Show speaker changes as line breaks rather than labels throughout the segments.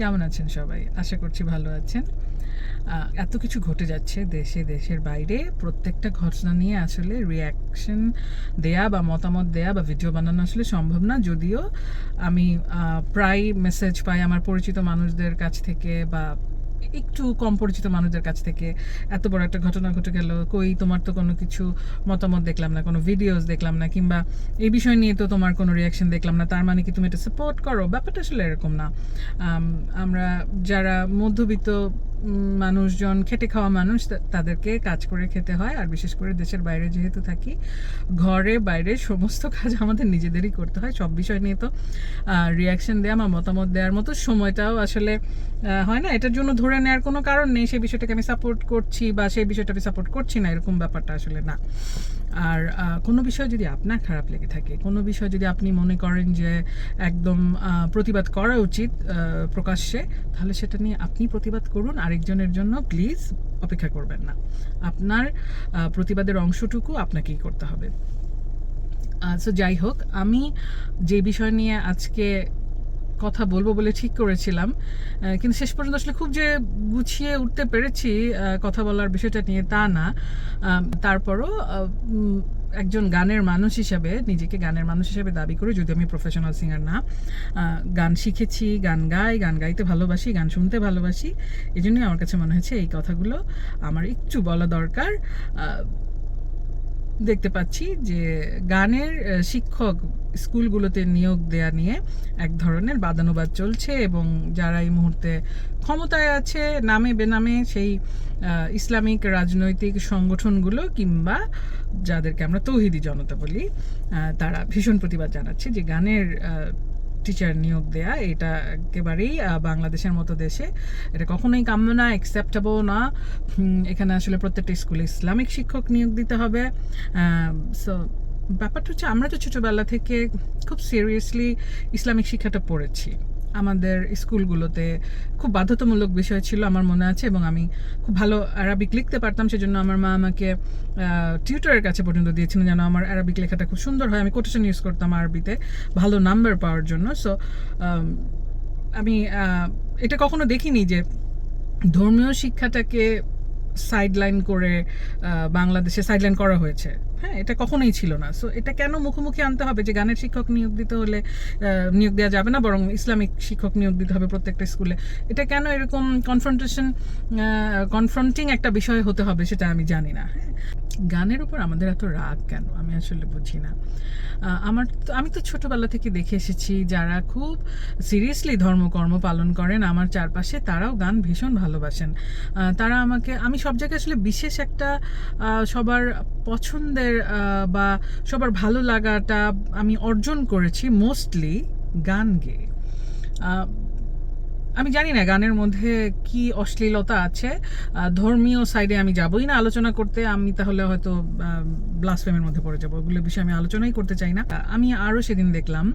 কেমন আছেন সবাই? আশা করছি ভালো আছেন। এত কিছু ঘটে যাচ্ছে দেশে, দেশের বাইরে। প্রত্যেকটা ঘটনা নিয়ে আসলে রিয়াকশন দেয়া বা মতামত দেয়া বা ভিডিও বানানো আসলে সম্ভব না। যদিও আমি প্রায় মেসেজ পাই আমার পরিচিত মানুষদের কাছ থেকে বা একটু কম পরিচিত মানুষদের কাছ থেকে এত বড় একটা ঘটনা ঘটে গেল। কই, তোমার তো কোনো কিছু মতামত দেখলাম না, কোনো ভিডিওস দেখলাম না, কিংবা এই বিষয় নিয়ে তো তোমার কোনো রিয়াকশন দেখলাম না, তার মানে কি তুমি এটা সাপোর্ট করো? ব্যাপারটা আসলে এরকম না। আমরা যারা মধ্যবিত্ত মানুষজন, খেটে খাওয়া মানুষ তাদেরকে কাজ করে খেতে হয়। আর বিশেষ করে দেশের বাইরে যেহেতু থাকি, ঘরে বাইরে সমস্ত কাজ আমাদের নিজেদেরই করতে হয়। সব বিষয় নিয়ে তো রিয়াকশন দেওয়া বা মতামত দেওয়ার মতো সময়টাও আসলে হয় না। এটার জন্য ধরে নেওয়ার কোনো কারণ নেই। সেই বিষয়টাকে আমি সাপোর্ট করছি বা সেই বিষয়টা আমি সাপোর্ট করছি না, এরকম ব্যাপারটা আসলে না। আর কোনো বিষয় যদি আপনার খারাপ লেগে থাকে, কোনো বিষয় যদি আপনি মনে করেন যে একদম প্রতিবাদ করা উচিত প্রকাশ্যে, তাহলে সেটা নিয়ে আপনি প্রতিবাদ করুন, আরেকজনের জন্য প্লিজ অপেক্ষা করবেন না। আপনার প্রতিবাদের অংশটুকু আপনাকেই করতে হবে। সো যাই হোক, আমি যে বিষয় নিয়ে আজকে কথা বলব বলে ঠিক করেছিলাম। কিন্তু শেষ পর্যন্ত আসলে খুব যে গুছিয়ে উঠতে পেরেছি কথা বলার বিষয়টা নিয়ে তা না। তারপরও একজন গানের মানুষ হিসাবে, নিজেকে গানের মানুষ হিসাবে দাবি করি যদিও আমি প্রফেশনাল সিঙ্গার না। গান শিখেছি, গান গাই, গান গাইতে ভালোবাসি, গান শুনতে ভালোবাসি এই জন্যই আমার কাছে মনে হয়েছে এই কথাগুলো আমার একটু বলা দরকার। দেখতে পাচ্ছি যে গানের শিক্ষক স্কুলগুলোতে নিয়োগ দেয়া নিয়ে এক ধরনের বাদানুবাদ চলছে এবং যারা এই মুহূর্তে ক্ষমতায় আছে, নামে বেনামে সেই ইসলামিক রাজনৈতিক সংগঠনগুলো কিংবা যাদেরকে আমরা তৌহিদি জনতা বলি তারা ভীষণ প্রতিবাদ জানাচ্ছে যে গানের টিচার নিয়োগ দেয়া, এটা একেবারেই বাংলাদেশের মতো দেশে। এটা কখনোই কাম্য না অ্যাকসেপ্টেবল না। এখানে আসলে প্রত্যেকটা স্কুলে ইসলামিক শিক্ষক নিয়োগ দিতে হবে। সো ব্যাপারটা হচ্ছে আমরা তো ছোটোবেলা থেকে খুব সিরিয়াসলি ইসলামিক শিক্ষাটা পড়েছি। আমাদের স্কুলগুলোতে খুব বাধ্যতামূলক বিষয় ছিল আমার মনে আছে এবং আমি খুব ভালো আরবিক লিখতে পারতাম, সেজন্য আমার মা আমাকে টিউটারের কাছে পর্যন্ত দিয়েছিলেন যেন আমার আরবিক লেখাটা খুব সুন্দর হয়। আমি কোটেশন ইউজ করতাম আরবিতে ভালো নাম্বার পাওয়ার জন্য। সো আমি এটা কখনো দেখিনি যে ধর্মীয় শিক্ষাটাকে সাইডলাইন করে বাংলাদেশে সাইডলাইন করা হয়েছে। হ্যাঁ এটা কখনোই ছিল না। সো এটা কেন মুখোমুখি আনতে হবে যে গানের শিক্ষক নিয়োগ দিতে হলে নিয়োগ দেওয়া যাবে না, বরং ইসলামিক শিক্ষক নিয়োগ দিতে হবে প্রত্যেকটা স্কুলে? এটা কেন এরকম কনফ্রন্টেশন কনফ্রন্টিং একটা বিষয় হতে হবে সেটা আমি জানি না। হ্যাঁ গানের উপর আমাদের এত রাগ কেন? আমি আসলে বুঝি না। আমার আমি তো ছোটবেলা থেকে দেখে এসেছি, যারা খুব সিরিয়াসলি ধর্মকর্ম পালন করেন, আমার চারপাশে তারাও গান ভীষণ ভালোবাসেন। তারা আমাকে, আমি সব জায়গায় আসলে বিশেষ একটা সবার পছন্দের বা সবার ভালো লাগাটা আমি অর্জন করেছি মোস্টলি গান গেয়ে আমি জানি না গানের মধ্যে কি অশ্লীলতা আছে ধর্মীয় সাইডে আমি যাবই না আলোচনা করতে, আমি তাহলে হয়তো ব্লাসফেমের মধ্যে পড়ে যাব, ওগুলো বিষয়ে আমি আলোচনাই করতে চাই না। আমি আরও সেদিন দেখলাম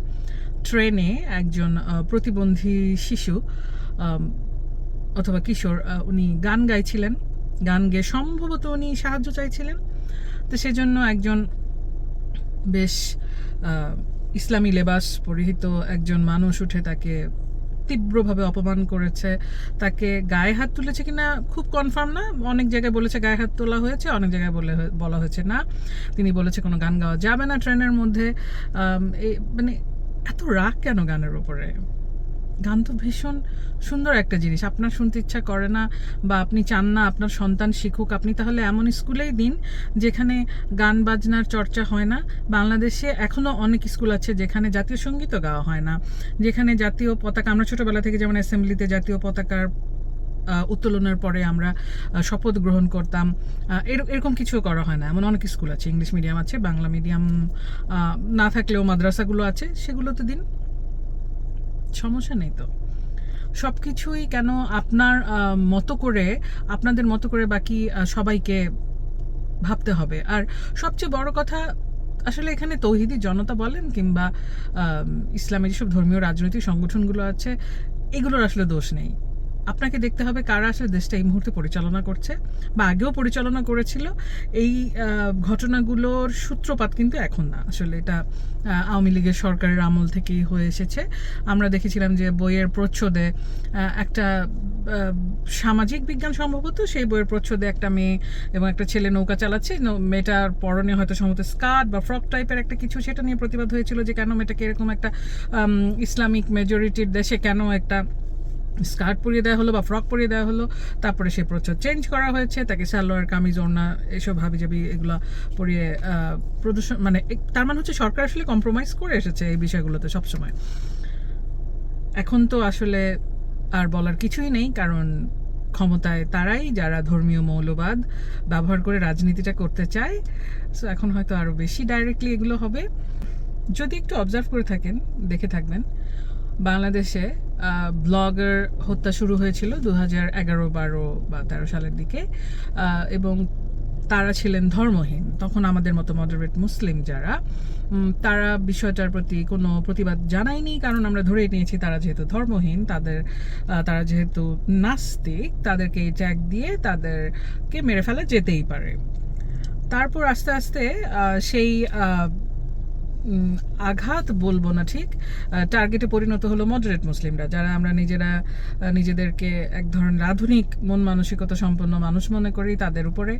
ট্রেনে একজন প্রতিবন্ধী শিশু অথবা কিশোর উনি গান গাইছিলেন। গান গেয়ে সম্ভবত উনি সাহায্য চাইছিলেন। তো সেজন্য একজন বেশ ইসলামী লেবাস পরিহিত একজন মানুষ উঠে তাকে তীব্রভাবে অপমান করেছে। তাকে গায়ে হাত তুলেছে কিনা খুব কনফার্ম না। অনেক জায়গায় বলেছে গায়ে হাত তোলা হয়েছে, অনেক জায়গায় বলে বলা হয়েছে না। তিনি বলেছে কোনো গান গাওয়া যাবে না ট্রেনের মধ্যে। মানে এত রাগ কেন গানের উপরে? গান তো ভীষণ সুন্দর একটা জিনিস। আপনার শুনতে ইচ্ছা করে না বা আপনি চান না আপনার সন্তান শিখুক, আপনি তাহলে এমন স্কুলেই দিন যেখানে গান বাজনার চর্চা হয় না। বাংলাদেশে এখনও অনেক স্কুল আছে যেখানে জাতীয় সঙ্গীতও গাওয়া হয় না। যেখানে জাতীয় পতাকা, আমরা ছোটোবেলা থেকে যেমন অ্যাসেম্বলিতে জাতীয় পতাকার উত্তোলনের পরে আমরা শপথ গ্রহণ করতাম। এর- এরকম কিছুও করা হয় না। এমন অনেক স্কুল আছে, ইংলিশ মিডিয়াম আছে, বাংলা মিডিয়াম না থাকলেও মাদ্রাসাগুলো আছে, সেগুলোতে দিন। সমস্যা নেই তো? সব কিছুই কেন আপনার মতো করে, আপনাদের মতো করে বাকি সবাইকে ভাবতে হবে। আর সবচেয়ে বড় কথা, আসলে এখানে তৌহিদি জনতা বলেন কিংবা ইসলামের যেসব ধর্মীয় রাজনৈতিক সংগঠনগুলো আছে, এগুলোর আসলে দোষ নেই। আপনাকে দেখতে হবে কারা আসলে দেশটা এই মুহূর্তে পরিচালনা করছে বা আগেও পরিচালনা করেছিল। এই ঘটনাগুলোর সূত্রপাত কিন্তু এখন না। আসলে এটা আওয়ামী লীগের সরকারের আমল থেকেই হয়ে এসেছে। আমরা দেখেছিলাম যে বইয়ের প্রচ্ছদে একটা সামাজিক বিজ্ঞান সম্ভবত সেই বইয়ের প্রচ্ছদে একটা মেয়ে এবং একটা ছেলে নৌকা চালাচ্ছে। মেয়েটার পরনে হয়তো সম্ভবত স্কার্ট বা ফ্রক টাইপের একটা কিছু সেটা নিয়ে প্রতিবাদ হয়েছিল যে কেন মেয়েটাকে এরকম একটা ইসলামিক মেজরিটির দেশে কেন একটা স্কার্ট পরিয়ে দেওয়া হলো বা ফ্রক পরিয়ে দেওয়া হলো, তারপরে সে প্রচুর চেঞ্জ করা হয়েছে, তাকে সালোয়ার, কামিজ, ওড়না এসব হাবি জাবি এগুলো পরিয়ে প্রদূষণ মানে তার মানে হচ্ছে সরকার আসলে কম্প্রোমাইজ করে এসেছে এই বিষয়গুলোতে সবসময়। এখন তো আসলে আর বলার কিছুই নেই, কারণ ক্ষমতায় তারাই যারা ধর্মীয় মৌলবাদ ব্যবহার করে রাজনীতিটা করতে চায় সো এখন হয়তো আরও বেশি ডাইরেক্টলি এগুলো হবে। যদি একটু অবজার্ভ করে থাকেন, দেখে থাকবেন, বাংলাদেশে ব্লগার হত্যা শুরু হয়েছিল দু হাজার এগারো বারো বা তেরো সালের দিকে। এবং তারা ছিলেন ধর্মহীন। তখন আমাদের মতো মডারেট মুসলিম যারা তারা বিষয়টার প্রতি কোনো প্রতিবাদ জানায়নি। কারণ আমরা ধরেই নিয়েছি, তারা যেহেতু ধর্মহীন, তাদের তারা যেহেতু নাস্তিক, তাদেরকে ট্যাগ দিয়ে তাদেরকে মেরে ফেলা যেতেই পারে। তারপর আস্তে আস্তে সেই আঘাত বলব না ঠিক। টার্গেটে পরিণত হলো মডারেট মুসলিমরা, যারা আমরা নিজেরা নিজেদেরকে এক ধরনের আধুনিক মন মানসিকতা সম্পন্ন মানুষ মনে করি তাদের উপরে।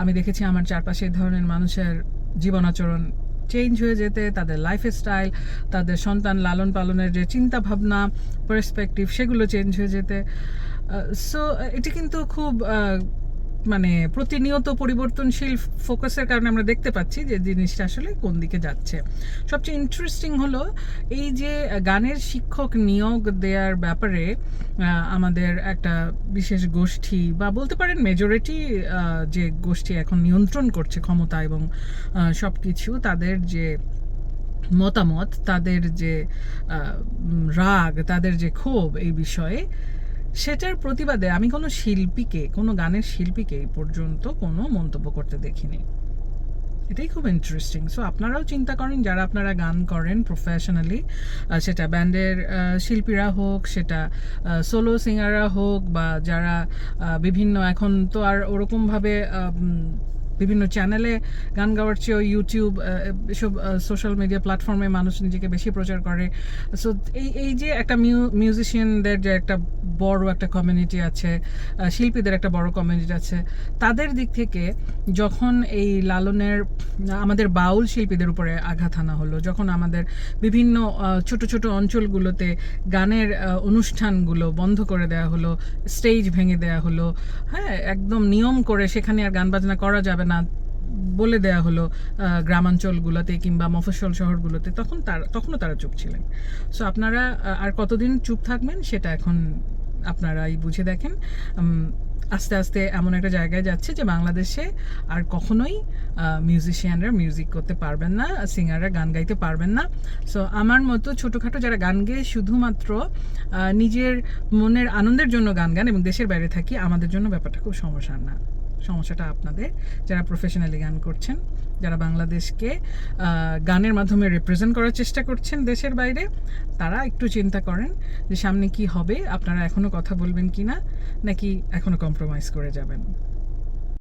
আমি দেখেছি আমার চারপাশে ধরনের মানুষের জীবন আচরণ চেঞ্জ হয়ে যেতে, তাদের লাইফ স্টাইল তাদের সন্তান লালন পালনের যে চিন্তা ভাবনা পার্সপেক্টিভ সেগুলো চেঞ্জ হয়ে যেতে। সো এটি কিন্তু খুব মানে প্রতিনিয়ত পরিবর্তনশীল ফোকাসের কারণে আমরা দেখতে পাচ্ছি যে জিনিসটা আসলে কোন দিকে যাচ্ছে। সবচেয়ে ইন্টারেস্টিং হলো এই যে গানের শিক্ষক নিয়োগ দেওয়ার ব্যাপারে আমাদের একটা বিশেষ গোষ্ঠী বা বলতে পারেন মেজরিটি যে গোষ্ঠী এখন নিয়ন্ত্রণ করছে ক্ষমতা এবং সব কিছু তাদের যে মতামত, তাদের যে রাগ, তাদের যে ক্ষোভ এই বিষয়ে সেটার প্রতিবাদে আমি কোনো শিল্পীকে, কোনো গানের শিল্পীকে এই পর্যন্ত কোনো মন্তব্য করতে দেখিনি। এটাই খুব ইন্টারেস্টিং সো আপনারাও চিন্তা করেন যারা আপনারা গান করেন প্রফেশনালি সেটা ব্যান্ডের শিল্পীরা হোক, সেটা সোলো সিঙ্গাররা হোক বা যারা বিভিন্ন এখন তো আর ওরকমভাবে বিভিন্ন চ্যানেলে গান গাওয়ার চেয়েও ইউটিউব এসব সোশ্যাল মিডিয়া প্ল্যাটফর্মে মানুষ নিজেকে বেশি প্রচার করে। সো এই এই যে একটা মিউজিশিয়ানদের যে একটা বড় একটা কমিউনিটি আছে শিল্পীদের একটা বড় কমিউনিটি আছে, তাদের দিক থেকে যখন এই লালনের, আমাদের বাউল শিল্পীদের উপরে আঘাত আনা হলো, যখন আমাদের বিভিন্ন ছোট ছোট অঞ্চলগুলোতে গানের অনুষ্ঠানগুলো বন্ধ করে দেওয়া হলো স্টেজ ভেঙে দেওয়া হলো হ্যাঁ একদম নিয়ম করে সেখানে আর গান বাজনা করা যাবে না বলে দেয়া হলো গ্রামাঞ্চলগুলোতে কিংবা মফস্বল শহরগুলোতে, তখন তারা, তখনও তারা চুপ ছিলেন। সো আপনারা আর কতদিন চুপ থাকবেন সেটা এখন আপনারাই বুঝে দেখেন। আস্তে আস্তে এমন একটা জায়গায় যাচ্ছে যে বাংলাদেশে আর কখনোই মিউজিশিয়ানরা মিউজিক করতে পারবেন না সিঙ্গাররা গান গাইতে পারবেন না। সো আমার মতো ছোটোখাটো যারা গান গেয়ে শুধুমাত্র নিজের মনের আনন্দের জন্য গান গান এবং দেশের বাইরে থাকি, আমাদের জন্য ব্যাপারটা খুব সমস্যার না। সমস্যাটা আপনাদের, যারা প্রফেশনালি গান করছেন, যারা বাংলাদেশকে গানের মাধ্যমে রিপ্রেজেন্ট করার চেষ্টা করছেন দেশের বাইরে, তারা একটু চিন্তা করেন যে সামনে কি হবে, আপনারা এখনও কথা বলবেন কি না নাকি এখনও কম্প্রোমাইজ করে যাবেন।